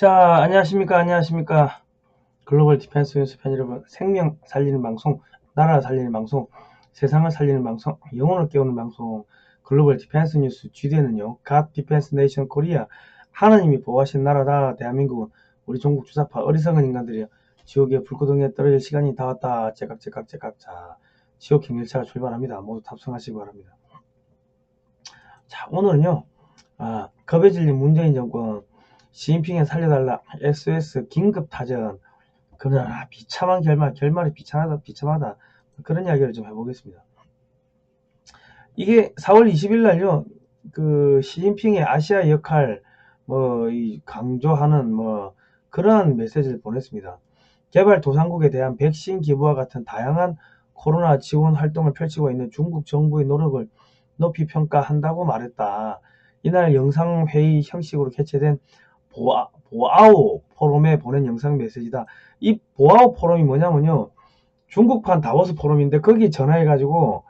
자, 안녕하십니까, 안녕하십니까. 글로벌 디펜스 뉴스 팬 여러분, 생명 살리는 방송, 나라 살리는 방송, 세상을 살리는 방송, 영혼을 깨우는 방송, 글로벌 디펜스 뉴스 GD는요, 갓 디펜스 네이션 코리아, 하나님이 보호하신 나라다, 대한민국은 우리 종국 주사파 어리석은 인간들이요, 지옥의 불구덩이에 떨어질 시간이 다 왔다, 제각 제각 제각, 자, 지옥행 열차가 출발합니다. 모두 탑승하시기 바랍니다. 자, 오늘은요, 아, 겁에 질린 문재인 정권, 시진핑에 살려달라. SOS 긴급 타전. 그러나 비참한 결말 결말이 비참하다 비참하다. 그런 이야기를 좀 해보겠습니다. 이게 4월 20일 날요. 그 시진핑의 아시아 역할 뭐 이 강조하는 뭐 그러한 메시지를 보냈습니다. 개발 도상국에 대한 백신 기부와 같은 다양한 코로나 지원 활동을 펼치고 있는 중국 정부의 노력을 높이 평가한다고 말했다. 이날 영상회의 형식으로 개최된 보아, 보아오 포럼에 보낸 영상 메시지다. 이 보아오 포럼이 뭐냐면요. 중국판 다보스 포럼인데 거기 전화해가지고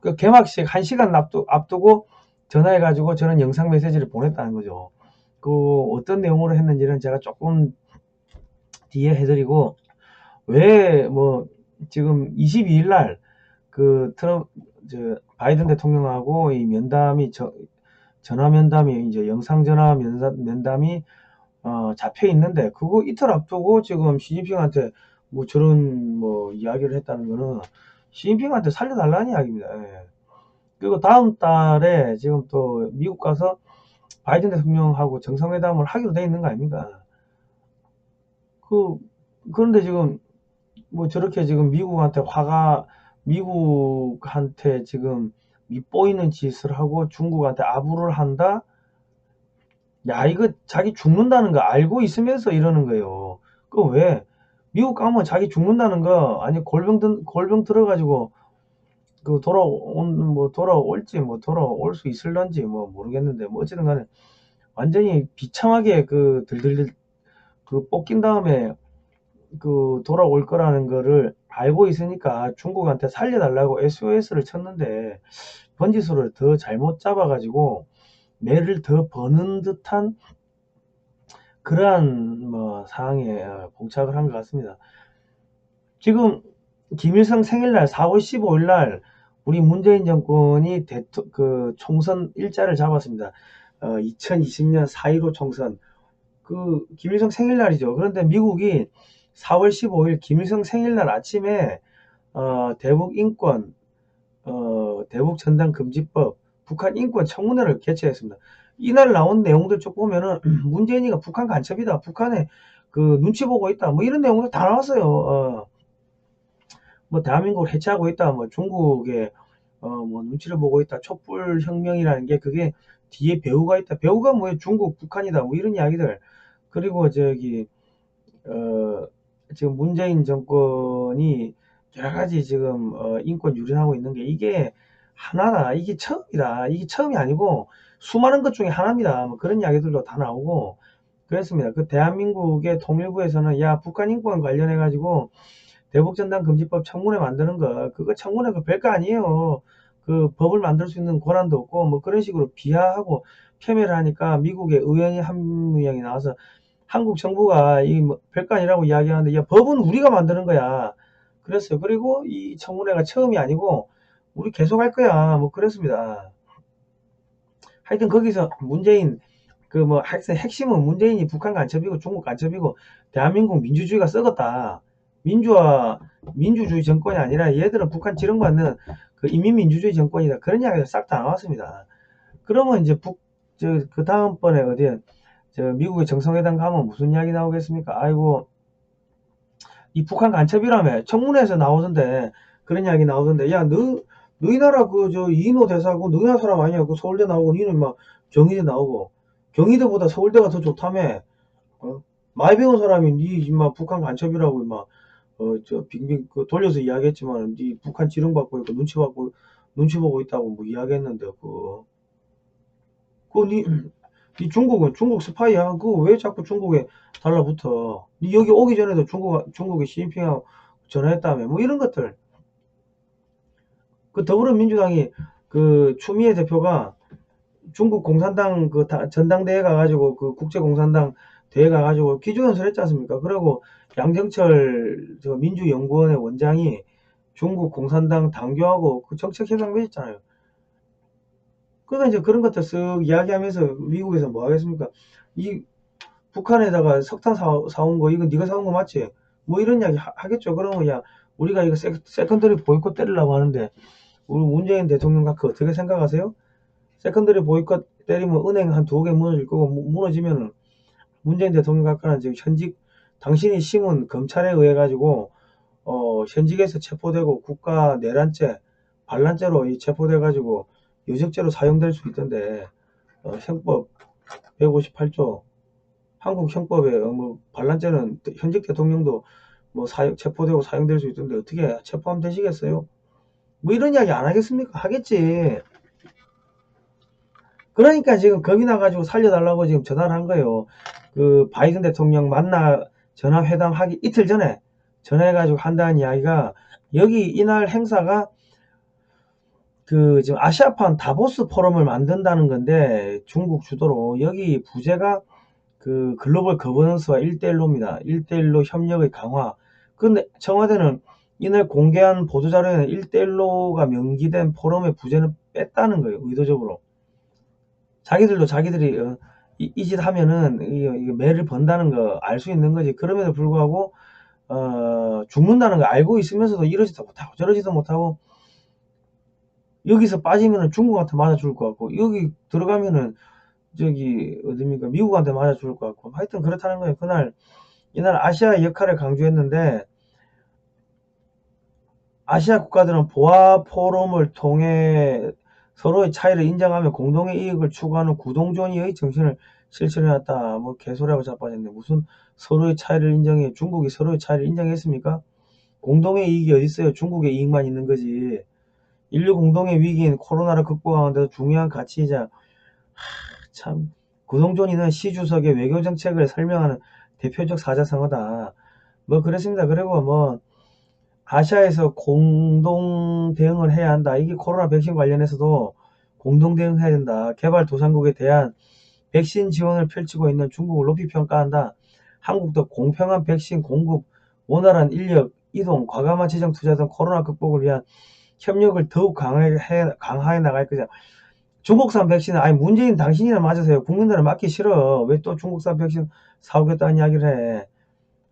그 개막식 1시간 앞두, 앞두고 전화해가지고 저는 영상 메시지를 보냈다는 거죠. 그 어떤 내용으로 했는지는 제가 조금 뒤에 해드리고 왜 뭐 지금 22일 날 그 트럼 저 바이든 대통령하고 이 면담이 저, 전화 면담이 이제 영상 전화 면담, 면담이 어, 잡혀 있는데 그거 이틀 앞두고 지금 시진핑한테 뭐 저런 뭐 이야기를 했다는 거는 시진핑한테 살려달라는 이야기입니다. 예. 그리고 다음 달에 지금 또 미국 가서 바이든 대통령하고 정상회담을 하기로 돼 있는 거 아닙니까? 그 그런데 지금 뭐 저렇게 지금 미국한테 화가 미국한테 지금 밑보이는 짓을 하고 중국한테 아부를 한다? 야 이거 자기 죽는다는 거 알고 있으면서 이러는 거예요. 그 왜? 미국 가면 자기 죽는다는 거 아니 골병 든 골병 들어가지고 그 돌아온 뭐 돌아올지 뭐 돌아올 수 있을런지 뭐 모르겠는데 뭐 어쨌든 간에 완전히 비참하게 그 들들들 그 뽑긴 다음에 그 돌아올 거라는 거를 알고 있으니까 중국한테 살려달라고 SOS를 쳤는데 번지수를 더 잘못 잡아가지고 매를 더 버는 듯한 그러한 뭐 상황에 봉착을 한 것 같습니다. 지금 김일성 생일날 4월 15일 날 우리 문재인 정권이 대토, 그 총선 일자를 잡았습니다. 어, 2020년 4.15 총선 그 김일성 생일날이죠. 그런데 미국이 4월 15일 김일성 생일날 아침에 어, 대북 인권 어, 대북 전단 금지법 북한 인권 청문회를 개최했습니다. 이날 나온 내용들 쭉 보면은 문재인이가 북한 간첩이다. 북한에 그 눈치 보고 있다. 뭐 이런 내용들 다 나왔어요. 어. 뭐 대한민국을 해체하고 있다. 뭐 중국에 어뭐 눈치를 보고 있다. 촛불 혁명이라는 게 그게 뒤에 배우가 있다. 배우가 뭐예요? 중국, 북한이다. 뭐 이런 이야기들. 그리고 저기 어 지금 문재인 정권이 여러 가지 지금 어 인권 유린하고 있는 게 이게 하나다. 이게 처음이다. 이게 처음이 아니고 수많은 것 중에 하나입니다. 뭐 그런 이야기들도 다 나오고 그랬습니다. 그 대한민국의 통일부에서는 야 북한 인권 관련해 가지고 대북전단 금지법 청문회 만드는 거 그거 청문회 그 별거 아니에요. 그 법을 만들 수 있는 권한도 없고 뭐 그런 식으로 비하하고 폄훼를 하니까 미국의 의원이 한 명이 나와서 한국 정부가 이 뭐 별거 아니라고 이야기하는데 야 법은 우리가 만드는 거야. 그랬어요. 그리고 이 청문회가 처음이 아니고 우리 계속 할 거야. 뭐 그랬습니다. 하여튼 거기서 문재인 그 뭐 하여튼 핵심은 문재인이 북한 간첩이고 중국 간첩이고 대한민국 민주주의가 썩었다. 민주화 민주주의 정권이 아니라 얘들은 북한 지령받는 그 인민민주주의 정권이다. 그런 이야기가 싹 다 나왔습니다. 그러면 이제 북 저 그 다음번에 어디에 저 미국의 정상회담 가면 무슨 이야기 나오겠습니까? 아이고 이 북한 간첩이라며 청문회에서 나오던데 그런 이야기 나오던데 야 너 너희 나라 그 저 이인호 대사고 너희 나라 사람 아니야 그 서울대 나오고 니는 막 경희대 나오고 경희대보다 서울대가 더 좋다며. 어? 많이 배운 사람이 니 임마 북한 간첩이라고 임마. 어저 빙빙 그 돌려서 이야기했지만 니 북한 지령 받고 있고 눈치 받고 눈치 보고 있다고 뭐 이야기했는데 그. 그니 니 중국은 중국 스파이야. 그거 왜 자꾸 중국에 달라붙어? 니 여기 오기 전에도 중국 중국에 시진핑하고 전화했다며. 뭐 이런 것들 그 더불어민주당이 그 추미애 대표가 중국 공산당 그 전당대회 가가지고 그 국제공산당 대회 가가지고 기조연설 했지 않습니까? 그리고 양정철 저 민주연구원의 원장이 중국 공산당 당교하고 그 정책 협약 맺었잖아요. 그러니까 이제 그런 것들 쓱 이야기하면서 미국에서 뭐 하겠습니까? 이 북한에다가 석탄 사, 사온 거 이거 네가 사온 거 맞지? 뭐 이런 이야기 하, 겠죠 그러면 야 우리가 이거 세, 세컨더리 보이콧 때리려고 하는데 우리 문재인 대통령 각그 어떻게 생각하세요? 세컨더리 보이콧 때리면 은행 한 두 개 무너질 거고 무너지면은 문재인 대통령 각하는 지금 현직 당신이 심은 검찰에 의해 가지고 어 현직에서 체포되고 국가 내란죄 반란죄로 이 체포돼 가지고 유적죄로 사용될 수 있던데 어, 형법 158조 한국 형법에 뭐 반란죄는 현직 대통령도 뭐 사용 체포되고 사용될 수 있던데 어떻게 체포하면 되시겠어요? 뭐 이런 이야기 안 하겠습니까? 하겠지. 그러니까 지금 겁이 나가지고 살려달라고 지금 전화를 한 거예요. 그 바이든 대통령 만나 전화 회담 하기 이틀 전에 전화해가지고 한다는 이야기가 여기 이날 행사가 그 지금 아시아판 다보스 포럼을 만든다는 건데 중국 주도로 여기 부제가 그 글로벌 거버넌스와 1대1로입니다. 1대1로 협력의 강화. 근데 청와대는 이날 공개한 보도자료에는 1대1로가 명기된 포럼의 부제는 뺐다는 거예요. 의도적으로. 자기들도 자기들이 어, 이짓 이 하면은 이, 매를 번다는 거 알 수 있는 거지. 그럼에도 불구하고 어, 죽는다는 거 알고 있으면서도 이러지도 못하고 저러지도 못하고 여기서 빠지면은 중국한테 맞아 죽을 것 같고 여기 들어가면은 저기 어딥니까 미국한테 맞아 죽을 것 같고 하여튼 그렇다는 거예요. 그날 이날 아시아 역할을 강조했는데 아시아 국가들은 보아 포럼을 통해 서로의 차이를 인정하며 공동의 이익을 추구하는 구동존의의 정신을 실천해왔다. 뭐 개소리하고 자빠졌네. 무슨 서로의 차이를 인정해. 중국이 서로의 차이를 인정했습니까? 공동의 이익이 어디 있어요? 중국의 이익만 있는 거지. 인류 공동의 위기인 코로나를 극복하는 데서 중요한 가치이자 하, 참 구동존의는 시 주석의 외교 정책을 설명하는 대표적 사자성어다. 뭐 그렇습니다. 그리고 뭐 아시아에서 공동 대응을 해야 한다. 이게 코로나 백신 관련해서도 공동 대응해야 된다. 개발 도상국에 대한 백신 지원을 펼치고 있는 중국을 높이 평가한다. 한국도 공평한 백신 공급, 원활한 인력, 이동, 과감한 재정 투자 등 코로나 극복을 위한 협력을 더욱 강하게, 강화해 나갈 거다. 중국산 백신은 아니 문재인 당신이나 맞으세요. 국민들은 맞기 싫어. 왜 또 중국산 백신 사오겠다는 이야기를 해.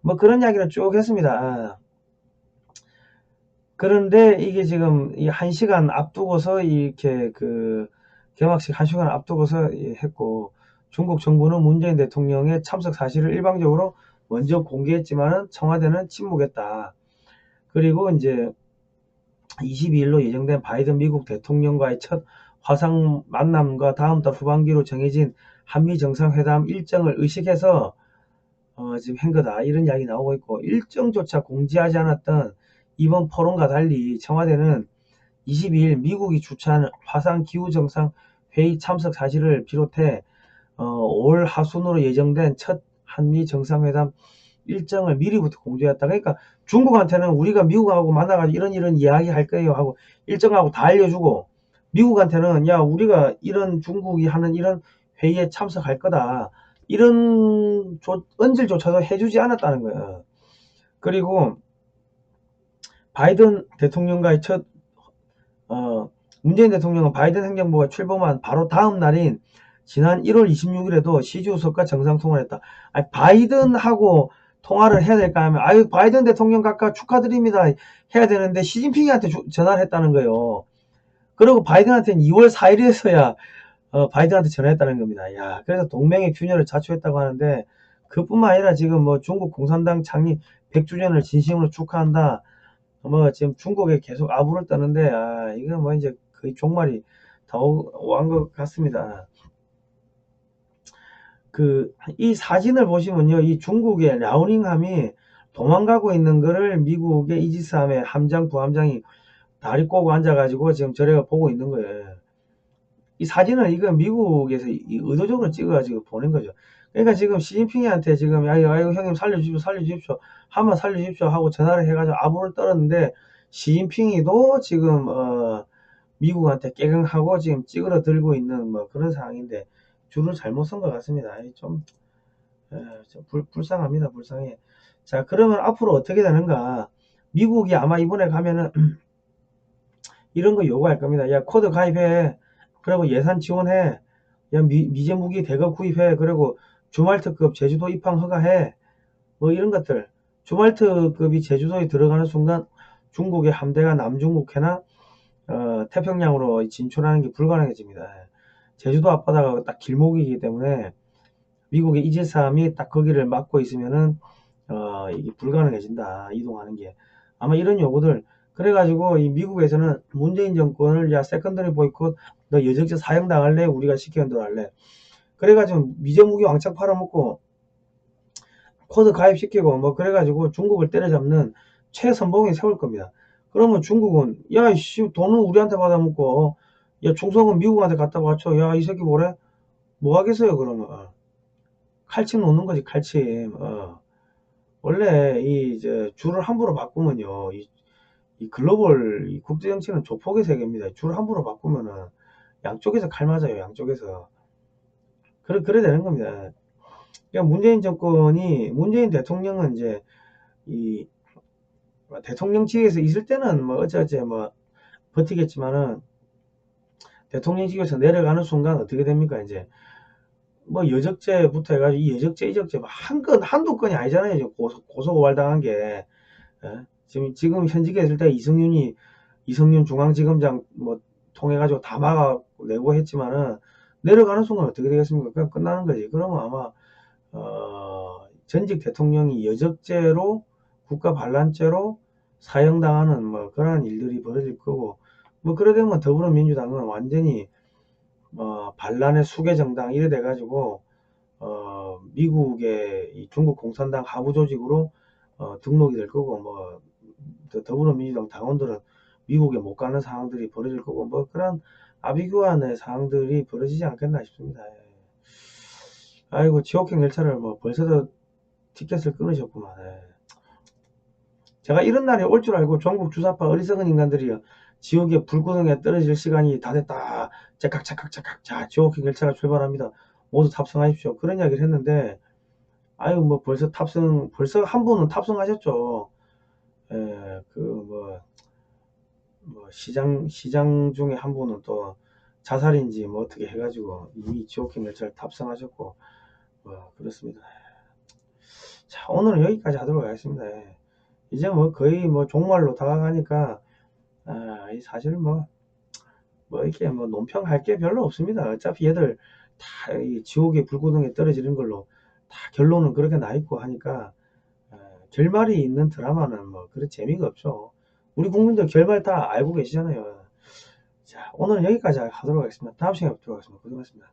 뭐 그런 이야기를 쭉 했습니다. 그런데 이게 지금 이 한 시간 앞두고서 이렇게 그 개막식 한 시간 앞두고서 했고 중국 정부는 문재인 대통령의 참석 사실을 일방적으로 먼저 공개했지만은 청와대는 침묵했다. 그리고 이제 22일로 예정된 바이든 미국 대통령과의 첫 화상 만남과 다음 달 후반기로 정해진 한미 정상회담 일정을 의식해서 어, 지금 한 거다 이런 이야기 나오고 있고 일정조차 공지하지 않았던 이번 포럼과 달리 청와대는 22일 미국이 주최한 화상기후정상 회의 참석 사실을 비롯해 어, 올 하순으로 예정된 첫 한미 정상회담 일정을 미리부터 공개했다. 그러니까 중국한테는 우리가 미국하고 만나가지고 이런 이런 이야기 할 거예요 하고 일정하고 다 알려주고 미국한테는 야 우리가 이런 중국이 하는 이런 회의에 참석할 거다. 이런 조, 언질조차도 해주지 않았다는 거예요. 그리고 바이든 대통령과의 첫 어, 문재인 대통령은 바이든 행정부가 출범한 바로 다음 날인 지난 1월 26일에도 시주석과 정상통화를 했다. 아니, 바이든하고 통화를 해야 될까 하면 아유 바이든 대통령 각각 축하드립니다 해야 되는데 시진핑한테 주, 전화를 했다는 거예요. 그리고 바이든한테는 2월 4일에서야 어, 바이든한테 전화했다는 겁니다. 야, 그래서 동맹의 균열을 자초했다고 하는데 그뿐만 아니라 지금 뭐 중국 공산당 창립 100주년을 진심으로 축하한다. 뭐 지금 중국에 계속 아부를 떠는데 아 이거 뭐 이제 거의 종말이 다 온 것 같습니다. 그 이 사진을 보시면요, 이 중국의 라오닝함이 도망가고 있는 거를 미국의 이지스함의 함장 부함장이 다리 꼬고 앉아가지고 지금 저래가 보고 있는 거예요. 이 사진은 이거 미국에서 의도적으로 찍어가지고 보낸 거죠. 그러니까 지금 시진핑한테 지금 아유, 아유 형님 살려주십시오 살려주십시오 한번 살려주십시오 하고 전화를 해가지고 아부를 떨었는데 시진핑이도 지금 어, 미국한테 깨갱하고 지금 찌그러 들고 있는 뭐 그런 상황인데 줄을 잘못 쓴 것 같습니다. 좀 예, 좀 불, 불쌍합니다. 불쌍해. 자, 그러면 앞으로 어떻게 되는가? 미국이 아마 이번에 가면은 이런 거 요구할 겁니다. 야, 코드 가입해. 그리고 예산 지원해. 야, 미, 미제 무기 대거 구입해. 그리고 주말특급 제주도 입항 허가해. 뭐 이런 것들. 주말특급이 제주도에 들어가는 순간 중국의 함대가 남중국해나 어, 태평양으로 진출하는 게 불가능해집니다. 제주도 앞바다가 딱 길목이기 때문에 미국의 이지삼이 딱 거기를 막고 있으면은 어, 이게 불가능해진다. 이동하는 게. 아마 이런 요구들 그래가지고 이 미국에서는 문재인 정권을 야 세컨더리 보이콧 너 여적죄 사형 당할래? 우리가 시키는 대로 할래? 그래가지고 미제무기 왕창 팔아먹고 코드 가입시키고 뭐 그래가지고 중국을 때려잡는 최선봉에 세울 겁니다. 그러면 중국은 야이씨 돈은 우리한테 받아먹고 야 중성은 미국한테 갖다 바쳐 야 이 새끼 뭐래? 뭐 하겠어요 그러면 칼침 놓는 거지 칼침 어. 원래 이 이제 줄을 함부로 바꾸면요 이, 이 글로벌 이 국제 정치는 조폭의 세계입니다 줄을 함부로 바꾸면은 양쪽에서 칼 맞아요 양쪽에서 그래 그래 되는 겁니다. 그러니까 문재인 정권이 문재인 대통령은 이제 이 대통령직에서 있을 때는 뭐 어쩌어째 뭐 버티겠지만은 대통령직에서 내려가는 순간 어떻게 됩니까? 이제 뭐 여적죄부터 해가지고 이 여적죄 이적죄 뭐한건 한두 건이 아니잖아요. 고소, 고소고발 당한 게. 예? 지금 지금 현직에 있을 때 이성윤이 이성윤 중앙지검장 뭐 통해 가지고 다 막아 내고 했지만은 내려가는 순간 어떻게 되겠습니까? 그냥 끝나는 거지. 그러면 아마 어, 전직 대통령이 여적죄로 국가 반란죄로 사형당하는 뭐 그러한 일들이 벌어질 거고 뭐 그래 되면 더불어민주당은 완전히 어, 반란의 수계 정당 이래 돼 가지고 어, 미국의 중국 공산당 하부 조직으로 어, 등록이 될 거고 뭐 더불어민주당 당원들은 미국에 못 가는 상황들이 벌어질 거고 뭐 그런 아비규환의 상황들이 벌어지지 않겠나 싶습니다. 예. 아이고 지옥행 열차를 뭐 벌써도 티켓을 끊으셨구만. 예. 제가 이런 날이 올 줄 알고 전국 주사파 어리석은 인간들이요. 지옥의 불구덩이에 떨어질 시간이 다 됐다. 째깍 째깍 째깍 자 지옥행 열차가 출발합니다. 모두 탑승하십시오. 그런 이야기를 했는데 아유 뭐 벌써 탑승 벌써 한 분은 탑승하셨죠. 예, 그뭐 뭐 시장 시장 중에 한 분은 또 자살인지 뭐 어떻게 해가지고 이미 지옥행 열차를 탑승하셨고 뭐 그렇습니다. 자 오늘은 여기까지 하도록 하겠습니다. 예. 이제 뭐 거의 뭐 종말로 다가가니까 아, 사실 뭐, 뭐 이렇게 뭐 논평할 게 별로 없습니다. 어차피 얘들 다 지옥의 불구덩이에 떨어지는 걸로 다 결론은 그렇게 나 있고 하니까 어, 결말이 있는 드라마는 뭐 그런 재미가 없죠. 우리 국민들 결말 다 알고 계시잖아요. 자 오늘은 여기까지 하도록 하겠습니다. 다음 시간에 뵙도록 하겠습니다. 고생하셨습니다.